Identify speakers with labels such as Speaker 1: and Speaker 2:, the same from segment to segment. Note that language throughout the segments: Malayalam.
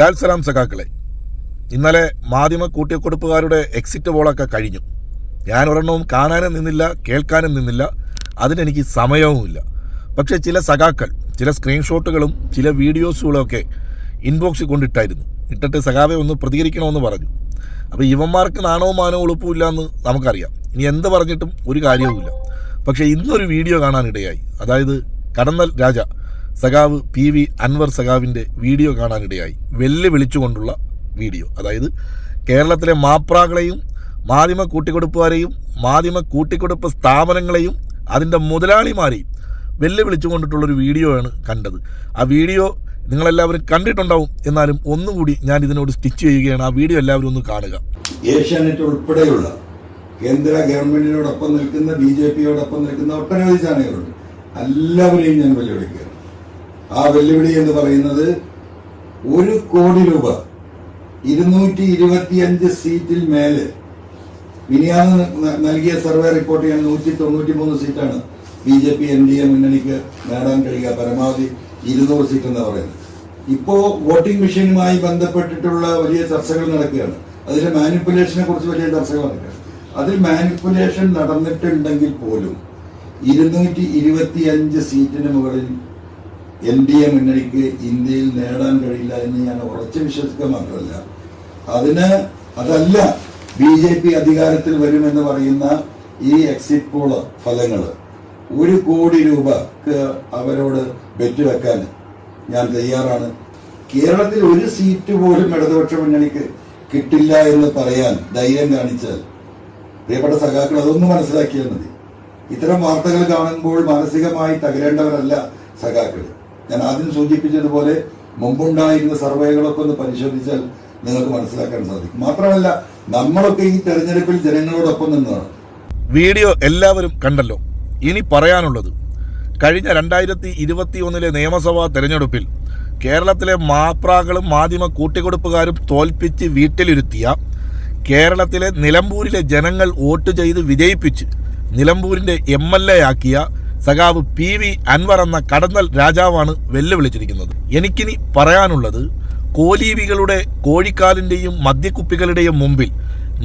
Speaker 1: ലാൽ സലാം സഖാക്കളെ ഇന്നലെ മാധ്യമ കൂട്ടിക്കൊടുപ്പുകാരുടെ എക്സിറ്റ് പോളൊക്കെ കഴിഞ്ഞു. ഞാൻ ഒരെണ്ണവും കാണാനും നിന്നില്ല കേൾക്കാനും നിന്നില്ല അതിനെനിക്ക് സമയവുമില്ല. പക്ഷേ ചില സഖാക്കൾ ചില സ്ക്രീൻഷോട്ടുകളും ചില വീഡിയോസുകളൊക്കെ ഇൻബോക്സിൽ കൊണ്ടിട്ടായിരുന്നു. ഇട്ടിട്ട് സഖാവെ ഒന്ന് പ്രതികരിക്കണമെന്ന് പറഞ്ഞു. അപ്പോൾ ഇവന്മാർക്ക് നാണവും മാനവും ഉളുപ്പുമില്ല എന്ന് നമുക്കറിയാം. ഇനി എന്ത് പറഞ്ഞിട്ടും ഒരു കാര്യവുമില്ല. പക്ഷേ ഇന്നൊരു വീഡിയോ കാണാനിടയായി. അതായത് കടന്നൽ രാജ സഖാവ് പി വി അൻവർ സഖാവിന്റെ വീഡിയോ കാണാനിടയായി. വെല്ലുവിളിച്ചുകൊണ്ടുള്ള വീഡിയോ. അതായത് കേരളത്തിലെ മാപ്രാകളെയും മാധ്യമ കൂട്ടിക്കൊടുപ്പുകാരെയും മാധ്യമ കൂട്ടിക്കൊടുപ്പ് സ്ഥാപനങ്ങളെയും അതിന്റെ മുതലാളിമാരെയും വെല്ലുവിളിച്ചുകൊണ്ടിട്ടുള്ളൊരു വീഡിയോ ആണ് കണ്ടത്. ആ വീഡിയോ നിങ്ങളെല്ലാവരും കണ്ടിട്ടുണ്ടാവും. എന്നാലും ഒന്നുകൂടി ഞാൻ ഇതിനോട് സ്റ്റിച്ച് ചെയ്യുകയാണ്. ആ വീഡിയോ എല്ലാവരും ഒന്ന് കാണുക.
Speaker 2: ഏഷ്യാനെറ്റ് ഉൾപ്പെടെയുള്ള കേന്ദ്ര ഗവൺമെന്റിനോടൊപ്പം നിൽക്കുന്ന ബി ജെ പിയോടൊപ്പം നിൽക്കുന്ന ഒട്ടനവധി ചാനലുകളുണ്ട്. എല്ലാവരെയും ഞാൻ വെല്ലുവിളിക്കുകയാണ്. ആ വെല്ലുവിളി എന്ന് പറയുന്നത് ഒരു കോടി രൂപ ഇരുന്നൂറ്റി ഇരുപത്തിയഞ്ച് സീറ്റിൽ മേലെ. മിനിയാന്ന് നൽകിയ സർവേ റിപ്പോർട്ട് ചെയ്യാൻ നൂറ്റി തൊണ്ണൂറ്റി മൂന്ന് സീറ്റാണ്. B J P N D A മുന്നണിക്ക് നേടാൻ കഴിയുക. പരമാവധി ഇരുന്നൂറ് സീറ്റ് എന്ന് പറയുന്നത്. ഇപ്പോ വോട്ടിംഗ് മെഷീനുമായി ബന്ധപ്പെട്ടിട്ടുള്ള വലിയ ചർച്ചകൾ നടക്കുകയാണ്. അതിലെ മാനിപ്പുലേഷനെ കുറിച്ച് വലിയ ചർച്ചകൾ നടക്കുകയാണ്. അതിൽ മാനിപ്പുലേഷൻ നടന്നിട്ടുണ്ടെങ്കിൽ പോലും ഇരുന്നൂറ്റി ഇരുപത്തിയഞ്ച് സീറ്റിന് മുകളിൽ എൻ ഡി എ മുന്നണിക്ക് ഇന്ത്യയിൽ നേടാൻ കഴിയില്ല എന്ന് ഞാൻ ഉറച്ചു വിശ്വസിക്കുക മാത്രമല്ല. അതിന് അതല്ല ബി ജെ പി അധികാരത്തിൽ വരുമെന്ന് പറയുന്ന ഈ എക്സിറ്റ് പോൾ ഫലങ്ങൾ ഒരു കോടി രൂപക്ക് അവരോട് ബെറ്റ് വെക്കാൻ ഞാൻ തയ്യാറാണ്. കേരളത്തിൽ ഒരു സീറ്റ് പോലും ഇടതുപക്ഷ മുന്നണിക്ക് കിട്ടില്ല എന്ന് പറയാൻ ധൈര്യം കാണിച്ചാൽ പ്രിയപ്പെട്ട സഖാക്കൾ അതൊന്നും മനസ്സിലാക്കിയാൽ മതി. ഇത്തരം വാർത്തകൾ കാണുമ്പോൾ മാനസികമായി തകരേണ്ടവരല്ല സഖാക്കൾ ഞാൻ ആദ്യം സൂചിപ്പിച്ചതുപോലെ മുമ്പുണ്ടായിരുന്ന സർവേകളൊക്കെ ഒന്ന് പരിശോധിച്ചാൽ നിങ്ങൾക്ക് മനസ്സിലാക്കാൻ സാധിക്കും. മാത്രമല്ല നമ്മളൊക്കെ ഈ തെരഞ്ഞെടുപ്പിൽ ജനങ്ങളോടൊപ്പം നിന്നതാണ്.
Speaker 1: വീഡിയോ എല്ലാവരും കണ്ടല്ലോ. ഇനി പറയാനുള്ളത് കഴിഞ്ഞ രണ്ടായിരത്തി ഇരുപത്തി ഒന്നിലെ നിയമസഭാ തെരഞ്ഞെടുപ്പിൽ കേരളത്തിലെ മാപ്രാകളും മാധ്യമ കൂട്ടിക്കൊടുപ്പുകാരും തോൽപ്പിച്ച് വീട്ടിലിരുത്തിയ കേരളത്തിലെ നിലമ്പൂരിലെ ജനങ്ങൾ വോട്ട് ചെയ്ത് വിജയിപ്പിച്ച് നിലമ്പൂരിന്റെ എം എൽ എ ആക്കിയ സഖാവ് പി വി അൻവർ എന്ന കടന്നൽ രാജാവാണ് വെല്ലുവിളിച്ചിരിക്കുന്നത്. എനിക്കിനി പറയാനുള്ളത് കോലീവികളുടെ കോഴിക്കാലിന്റെയും മദ്യക്കുപ്പികളുടെയും മുമ്പിൽ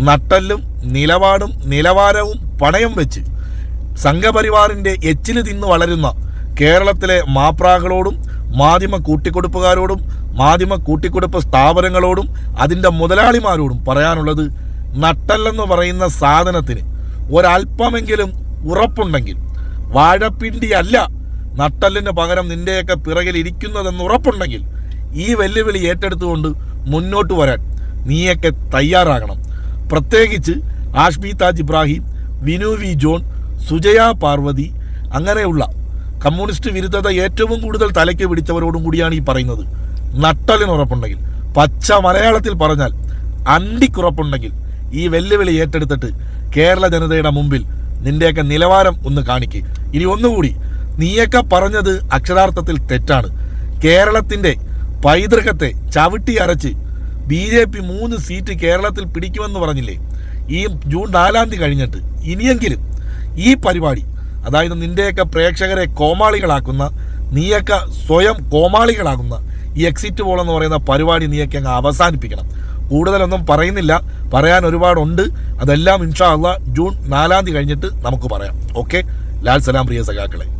Speaker 1: നട്ടല്ലും നിലപാടും നിലവാരവും പണയം വെച്ച് സംഘപരിവാറിന്റെ എച്ചിൽ തിന്ന് വളരുന്ന കേരളത്തിലെ മാപ്രാകളോടും മാധ്യമ കൂട്ടിക്കൊടുപ്പുകാരോടും മാധ്യമ കൂട്ടിക്കൊടുപ്പ് സ്ഥാപനങ്ങളോടും അതിന്റെ മുതലാളിമാരോടും പറയാനുള്ളത് നട്ടല്ലെന്ന് പറയുന്ന സാധനത്തിന് ഒരല്പമെങ്കിലും ഉറപ്പുണ്ടെങ്കിൽ വാഴപ്പിണ്ടി അല്ല. നട്ടലിന് പകരം നിന്റെയൊക്കെ പിറകിൽ ഇരിക്കുന്നതെന്ന് ഉറപ്പുണ്ടെങ്കിൽ ഈ വെല്ലുവിളി ഏറ്റെടുത്തുകൊണ്ട് മുന്നോട്ട് വരാൻ നീയൊക്കെ തയ്യാറാകണം. പ്രത്യേകിച്ച് ആഷ്മി താജ് ഇബ്രാഹിം വിനു വി ജോൺ സുജയ പാർവതി അങ്ങനെയുള്ള കമ്മ്യൂണിസ്റ്റ് വിരുദ്ധത ഏറ്റവും കൂടുതൽ തലയ്ക്ക് പിടിച്ചവരോടും കൂടിയാണ് ഈ പറയുന്നത്. നട്ടലിന് ഉറപ്പുണ്ടെങ്കിൽ പച്ച മലയാളത്തിൽ പറഞ്ഞാൽ അണ്ടിക്കുറപ്പുണ്ടെങ്കിൽ ഈ വെല്ലുവിളി ഏറ്റെടുത്തിട്ട് കേരള ജനതയുടെ മുമ്പിൽ നിന്റെയൊക്കെ നിലവാരം ഒന്ന് കാണിക്ക്. ഇനി ഒന്നുകൂടി നീയൊക്കെ പറഞ്ഞത് അക്ഷരാർത്ഥത്തിൽ തെറ്റാണ്. കേരളത്തിന്റെ പൈതൃകത്തെ ചവിട്ടി അരച്ച് ബി ജെ പി മൂന്ന് സീറ്റ് കേരളത്തിൽ പിടിക്കുമെന്ന് പറഞ്ഞില്ലേ? ഈ ജൂൺ നാലാം തീയതി കഴിഞ്ഞിട്ട്. ഇനിയെങ്കിലും ഈ പരിപാടി അതായത് നിന്റെയൊക്കെ പ്രേക്ഷകരെ കോമാളികളാക്കുന്ന നീയൊക്കെ സ്വയം കോമാളികളാകുന്ന ഈ എക്സിറ്റ് പോൾ എന്ന് പറയുന്ന പരിപാടി നീയൊക്കെ അങ്ങ് അവസാനിപ്പിക്കണം. കൂടുതലൊന്നും പറയുന്നില്ല. പറയാൻ ഒരുപാടുണ്ട്. അതെല്ലാം ഇൻഷാ അള്ളാ ജൂൺ നാലാം തീയതി കഴിഞ്ഞിട്ട് നമുക്ക് പറയാം. ഓക്കെ? ലാൽ സലാം പ്രിയ സഖാക്കളെ.